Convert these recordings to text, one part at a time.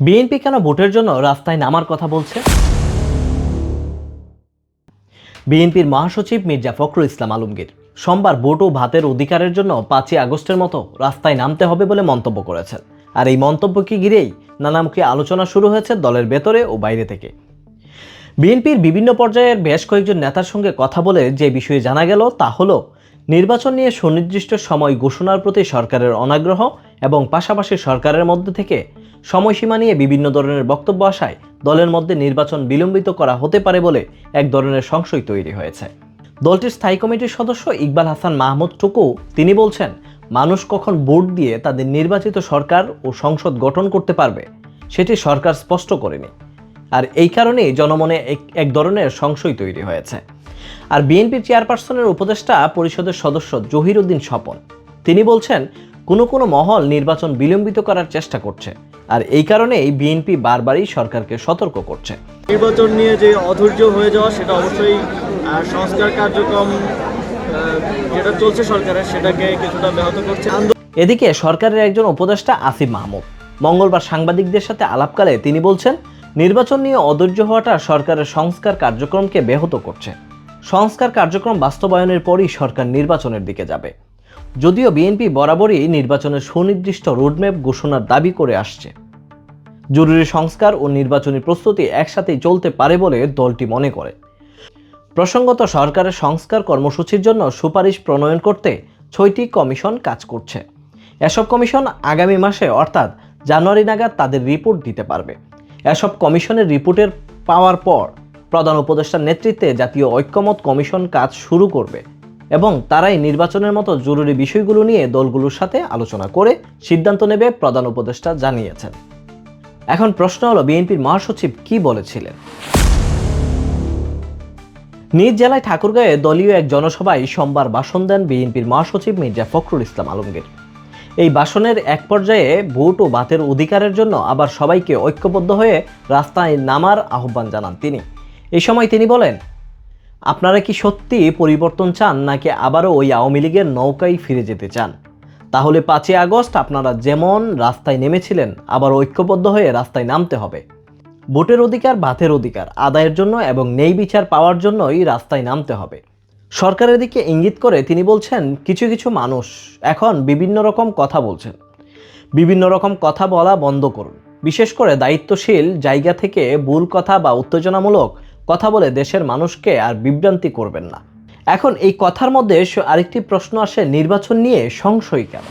BNP কেন ভোটের জন্য রাস্তায় নামার কথা বলছে? বিএনপির মহাসচিব মির্জা ফখরুল ইসলাম আলমগীর, সোমবার ভোট ও ভাতের অধিকারের জন্য পাঁচই আগস্টের মতো রাস্তায় নামতে হবে বলে মন্তব্য করেছেন। আর এই মন্তব্যকে ঘিরেই নানামুখী আলোচনা শুরু হয়েছে দলের ভেতরে ও বাইরে থেকে। বিএনপির বিভিন্ন পর্যায়ের বেশ কয়েকজন নেতার সঙ্গে কথা বলে যে বিষয়ে জানা গেল তা হলো নির্বাচন নিয়ে সুনির্দিষ্ট সময় ঘোষণার প্রতি সরকারের অনাগ্রহ এবং পাশাপাশি সরকারের মধ্যে থেকে সময়সীমা নিয়ে বিভিন্ন ধরনের বক্তব্য আসায় দলের মধ্যে নির্বাচন বিলম্বিত করা হতে পারে বলে এক ধরনের সংশয় তৈরি হয়েছে। দলটির স্থায়ী কমিটির সদস্য ইকবাল হাসান মাহমুদ টুকু, তিনি বলছেন, মানুষ কখন ভোট দিয়ে তাদের নির্বাচিত সরকার ও সংসদ গঠন করতে পারবে, সেটি সরকার স্পষ্ট করেনি। আর এই কারণেই জনমনে এক ধরনের সংশয় তৈরি হয়েছে। আর বিএনপির চেয়ারপারসনের উপদেষ্টা পরিষদের সদস্য জহির উদ্দিন স্বপন। তিনি বলছেন কোনো কোনো মহল নির্বাচন বিলম্বিত করার চেষ্টা করছে আর এই কারণেই বিএনপি বারবারই সরকারকে সতর্ক করছে। নির্বাচন নিয়ে যে অধৈর্য হয়ে যাওয়া সেটা অবশ্যই সংস্কার কার্যক্রম যেটা চলছে সরকারের সেটাকে কিছুটা ব্যাহত করছে। এদিকে সরকারের একজন উপদেষ্টা আসিফ মাহমুদ। মঙ্গলবার সাংবাদিকদের সাথে আলাপকালে তিনি বলছেন নির্বাচন নিয়ে অধৈর্য হওয়াটা সরকারের সংস্কার কার্যক্রমকে ব্যাহত করছে। সংস্কার কার্যক্রম বাস্তবায়নের পরই সরকার নির্বাচনের দিকে যাবে। যদিও বিএনপি বরাবরই নির্বাচনের সুনির্দিষ্ট রোডম্যাপ ঘোষণার দাবি করে আসছে। জরুরি সংস্কার ও নির্বাচনী প্রস্তুতি একসাথেই চলতে পারে বলে দলটি মনে করে। প্রসঙ্গত সরকারের সংস্কার কর্মসূচির জন্য সুপারিশ প্রণয়ন করতে ছয়টি কমিশন কাজ করছে। এসব কমিশন আগামী মাসে, অর্থাৎ জানুয়ারি নাগাদ তাদের রিপোর্ট দিতে পারবে। এসব কমিশনের রিপোর্টের পাওয়ার পর প্রধান উপদেষ্টার নেতৃত্বে জাতীয় ঐক্যমত কমিশন কাজ শুরু করবে এবং তারাই নির্বাচনের মতো জরুরি বিষয়গুলো নিয়ে দলগুলোর সাথে আলোচনা করে সিদ্ধান্ত নেবে প্রধান উপদেষ্টা জানিয়েছেন। এখন প্রশ্ন হলো, বিএনপির মহাসচিব কি বলেছিলেন? নিজ জেলায় ঠাকুরগাঁয়ে দলীয় এক জনসভায় সোমবার ভাষণ দেন বিএনপির মহাসচিব মির্জা ফখরুল ইসলাম আলমগীর। এই ভাষণের এক পর্যায়ে ভোট ও বাতের অধিকারের জন্য আবার সবাইকে ঐক্যবদ্ধ হয়ে রাস্তায় নামার আহ্বান জানান তিনি। এই সময় তিনি বলেন, আপনারা কি সত্যি পরিবর্তন চান নাকি আবারও ওই আওয়ামী লীগের নৌকায় ফিরে যেতে চান? তাহলে পাঁচই আগস্ট আপনারা যেমন রাস্তায় নেমেছিলেন, আবার ঐক্যবদ্ধ হয়ে রাস্তায় নামতে হবে। ভোটের অধিকার ভাতের অধিকার, আদায়ের জন্য এবং নেই বিচার পাওয়ার জন্যই রাস্তায় নামতে হবে। সরকারের দিকে ইঙ্গিত করে তিনি বলছেন, কিছু কিছু মানুষ এখন বিভিন্ন রকম কথা বলছেন। বিভিন্ন রকম কথা বলা বন্ধ করুন। বিশেষ করে দায়িত্বশীল জায়গা থেকে ভুল কথা বা উত্তেজনামূলক কথা বলে দেশের মানুষকে আর বিভ্রান্তি করবেন না। এখন এই কথার মধ্যে আরেকটি প্রশ্ন আসে নির্বাচন নিয়ে সংশয় কেন?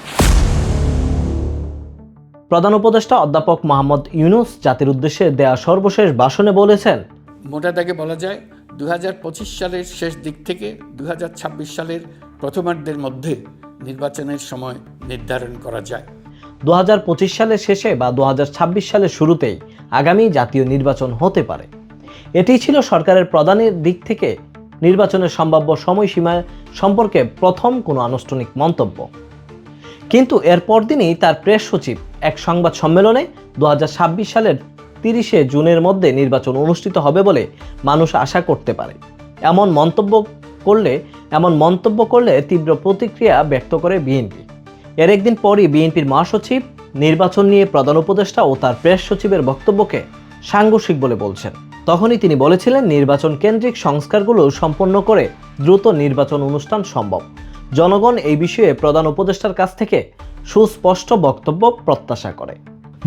প্রধান উপদেষ্টা অধ্যাপক মোহাম্মদ ইউনুস জাতির উদ্দেশ্যে দেয়া সর্বশেষ ভাষণে বলেছেন মোটা দাগে বলা যায় দুই হাজার পঁচিশ সালের শেষ দিক থেকে দুই হাজার ছাব্বিশ সালের প্রথমার্ধের মধ্যে নির্বাচনের সময় নির্ধারণ করা যায়। দুই হাজার পঁচিশ সালের শেষে বা দু হাজার ছাব্বিশ সালের শুরুতেই আগামী জাতীয় নির্বাচন হতে পারে। এটি ছিল সরকারের প্রধানের দিক থেকে নির্বাচনের সম্ভাব্য সময়সীমা সম্পর্কে প্রথম কোনো আনুষ্ঠানিক মন্তব্য। কিন্তু এর পরদিনই তার প্রেস সচিব এক সংবাদ সম্মেলনে দু হাজার ছাব্বিশ সালের তিরিশে জুনের মধ্যে নির্বাচন অনুষ্ঠিত হবে বলে মানুষ আশা করতে পারে। এমন মন্তব্য করলে, এমন মন্তব্য করলে তীব্র প্রতিক্রিয়া ব্যক্ত করে বিএনপি। এর একদিন পরই বিএনপির মহাসচিব নির্বাচন নিয়ে প্রধান উপদেষ্টা ও তার প্রেস সচিবের বক্তব্যকে সাংঘর্ষিক বলে বলছেন। তখনই তিনি বলেছিলেন, নির্বাচন কেন্দ্রিক সংস্কারগুলো সম্পন্ন করে দ্রুত নির্বাচন অনুষ্ঠান সম্ভব। জনগণ এই বিষয়ে প্রধান উপদেষ্টার কাছ থেকে সুস্পষ্ট বক্তব্য প্রত্যাশা করে।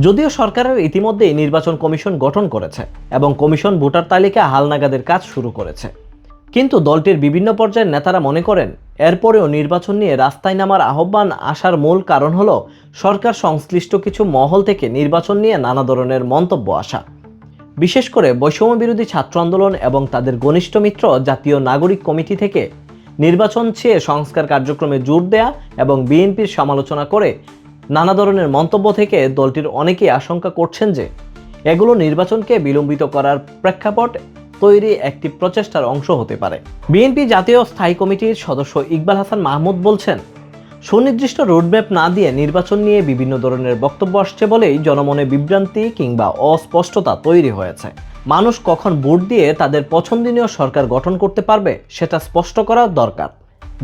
যদিও সরকারের ইতিমধ্যেই নির্বাচন কমিশন গঠন করেছে এবং কমিশন ভোটার তালিকা হালনাগাদের কাজ শুরু করেছে। কিন্তু দলটির বিভিন্ন পর্যায়ের নেতারা মনে করেন, এরপরেও নির্বাচন নিয়ে রাস্তায় নামার আহ্বান আসার মূল কারণ হলো সরকার সংশ্লিষ্ট কিছু মহল থেকে নির্বাচন নিয়ে নানা ধরনের মন্তব্য আসা। বিশেষ করে বৈষম্য বিরোধী ছাত্র আন্দোলন এবং তাদের ঘনিষ্ঠ মিত্র জাতীয় নাগরিক কমিটি থেকে নির্বাচন চেয়ে সংস্কার কার্যক্রমে জোর দেয়া এবং বিএনপির সমালোচনা করে নানা ধরনের মন্তব্য থেকে দলটির অনেকেই আশঙ্কা করছেন যে এগুলো নির্বাচনকে বিলম্বিত করার প্রেক্ষাপট তৈরি একটি প্রচেষ্টার অংশ হতে পারে। বিএনপি জাতীয় স্থায়ী কমিটির সদস্য ইকবাল হাসান মাহমুদ বলছেন সুনির্দিষ্ট রোডম্যাপ না দিয়ে নির্বাচন নিয়ে বিভিন্ন ধরনের বক্তব্য আসছে বলেই জনমনে বিভ্রান্তি কিংবা অস্পষ্টতা তৈরি হয়েছে। মানুষ কখন ভোট দিয়ে তাদের পছন্দনীয় সরকার গঠন করতে পারবে সেটা স্পষ্ট করা দরকার।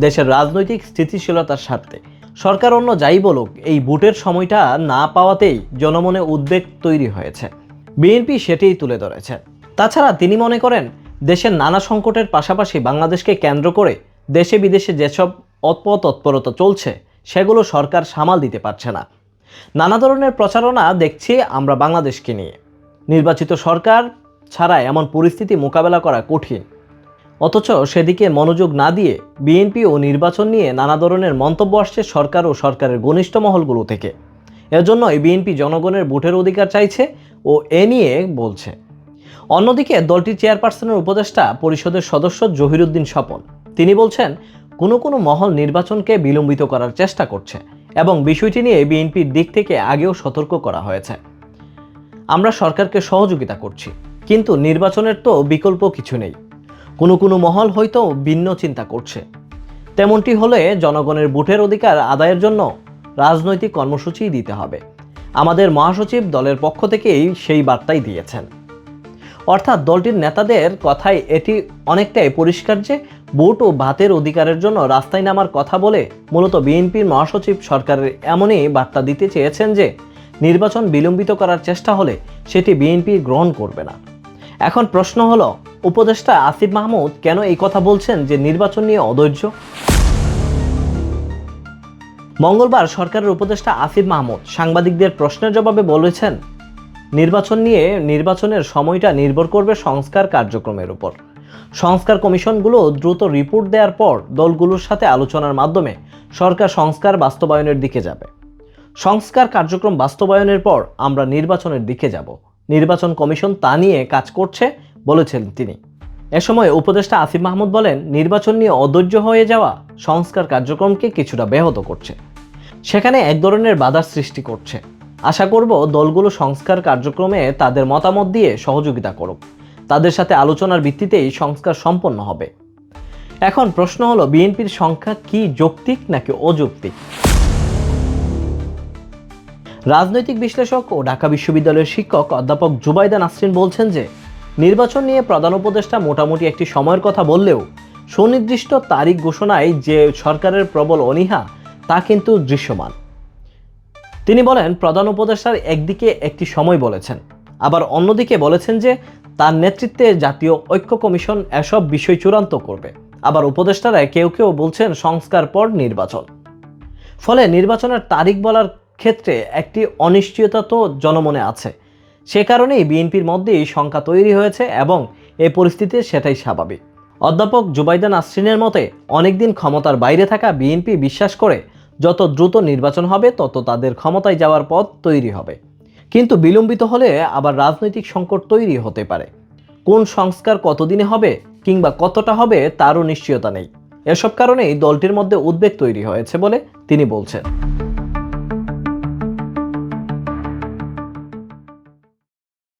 দেশের রাজনৈতিক স্থিতিশীলতার স্বার্থে সরকার অন্য যাই বলুক, এই ভোটের সময়টা না পাওয়াতেই জনমনে উদ্বেগ তৈরি হয়েছে। বিএনপি সেটাই তুলে ধরেছে। তাছাড়া তিনি মনে করেন, দেশের নানা সংকটের পাশাপাশি বাংলাদেশকে কেন্দ্র করে দেশে বিদেশে যেসব অপতৎপরতা চলছে, সেগুলো সরকার সামাল দিতে পারছে না। নানা ধরনের প্রচারণা দেখছি আমরা বাংলাদেশকে নিয়ে। নির্বাচিত সরকার ছাড়া এমন পরিস্থিতি মোকাবেলা করা কঠিন। অথচ সেদিকে মনোযোগ না দিয়ে বিএনপি ও নির্বাচন নিয়ে নানা ধরনের মন্তব্য আসছে সরকার ও সরকারের ঘনিষ্ঠ মহলগুলো থেকে। এজন্যই বিএনপি জনগণের ভোটের অধিকার চাইছে ও এ নিয়ে বলছে। অন্যদিকে দলটির চেয়ারপারসনের উপদেষ্টা পরিষদের সদস্য জহিরুদ্দিন স্বপন, তিনি বলছেন কোনো কোনো মহল নির্বাচনকে বিলম্বিত করার চেষ্টা করছে এবং বিষয়টি নিয়ে বিএনপির দিক থেকে আগেও সতর্ক করা হয়েছে। আমরা সরকারকে সহযোগিতা করছি, কিন্তু নির্বাচনের তো বিকল্প কিছু নেই। কোনো কোনো মহল হয়তো ভিন্ন চিন্তা করছে। তেমনটি হলে জনগণের ভোটের অধিকার আদায়ের জন্য রাজনৈতিক কর্মসূচি দিতে হবে। আমাদের মহাসচিব দলের পক্ষ থেকেই সেই বার্তাই দিয়েছেন। অর্থাৎ দলটির নেতাদের কথায় এটি অনেকটাই পরিষ্কার যে ভোট ও ভাতের অধিকারের জন্য রাস্তায় নামার কথা বলে মূলত বিএনপির মহাসচিব সরকারের এমনই বার্তা দিতে চেয়েছেন যে, নির্বাচন বিলম্বিত করার চেষ্টা হলে সেটি বিএনপি গ্রহণ করবে না। এখন প্রশ্ন হলো, উপদেষ্টা আসিফ মাহমুদ কেন এই কথা বলছেন যে নির্বাচন নিয়ে অধৈর্য? মঙ্গলবার সরকারের উপদেষ্টা আসিফ মাহমুদ সাংবাদিকদের প্রশ্নের জবাবে বলেছেন, নির্বাচন নিয়ে নির্বাচনের সময়টা নির্ভর করবে সংস্কার কার্যক্রমের উপর। সংস্কার কমিশনগুলো দ্রুত রিপোর্ট দেওয়ার পর দলগুলোর সাথে আলোচনার মাধ্যমে সরকার সংস্কার বাস্তবায়নের দিকে যাবে। সংস্কার কার্যক্রম বাস্তবায়নের পর আমরা নির্বাচনের দিকে যাব। নির্বাচন কমিশন তা নিয়ে কাজ করছে বলেছেন তিনি। এ সময় উপদেষ্টা আসিফ মাহমুদ বলেন, নির্বাচন নিয়ে অধৈর্য হয়ে যাওয়া সংস্কার কার্যক্রমকে কিছুটা ব্যাহত করছে। সেখানে এক ধরনের বাধার সৃষ্টি করছে। আশা করব দলগুলো সংস্কার কার্যক্রমে তাদের মতামত দিয়ে সহযোগিতা করুক। তাদের সাথে আলোচনার ভিত্তিতেই সংস্কার সম্পন্ন হবে। এখন প্রশ্ন হলো, বিএনপির সংখ্যা কি যৌক্তিক নাকি অযৌক্তিক? রাজনৈতিক বিশ্লেষক ও ঢাকা বিশ্ববিদ্যালয়ের শিক্ষক অধ্যাপক জুবাইদা নাসরিন বলছেন যে, নির্বাচন নিয়ে প্রধান উপদেষ্টা মোটামুটি একটি সময়ের কথা বললেও সুনির্দিষ্ট তারিখ ঘোষণায় যে সরকারের প্রবল অনীহা, তা কিন্তু দৃশ্যমান। তিনি বলেন, প্রধান উপদেষ্টার একদিকে একটি সময় বলেছেন, আবার অন্যদিকে বলেছেন যে তার নেতৃত্বে জাতীয় ঐক্য কমিশন এসব বিষয় চূড়ান্ত করবে। আবার উপদেষ্টারা কেউ কেউ বলছেন সংস্কার পর নির্বাচন। ফলে নির্বাচনের তারিখ বলার ক্ষেত্রে একটি অনিশ্চয়তা তো জনমনে আছে। সে কারণেই বিএনপির মধ্যেই শঙ্কা তৈরি হয়েছে এবং এই পরিস্থিতি সেটাই স্বাভাবিক। অধ্যাপক জুবাইদা নাসরিনের মতে, অনেকদিন ক্ষমতার বাইরে থাকা বিএনপি বিশ্বাস করে, যত দ্রুত নির্বাচন হবে, তত তাদের ক্ষমতায় যাওয়ার পথ তৈরি হবে। কিন্তু বিলম্বিত হলে আবার রাজনৈতিক সংকট তৈরি হতে পারে। কোন সংস্কার কতদিনে হবে কিংবা কতটা হবে তারও নিশ্চয়তা নেই। এসব কারণেই দলটির মধ্যে উদ্বেগ তৈরি হয়েছে বলে তিনি বলছেন।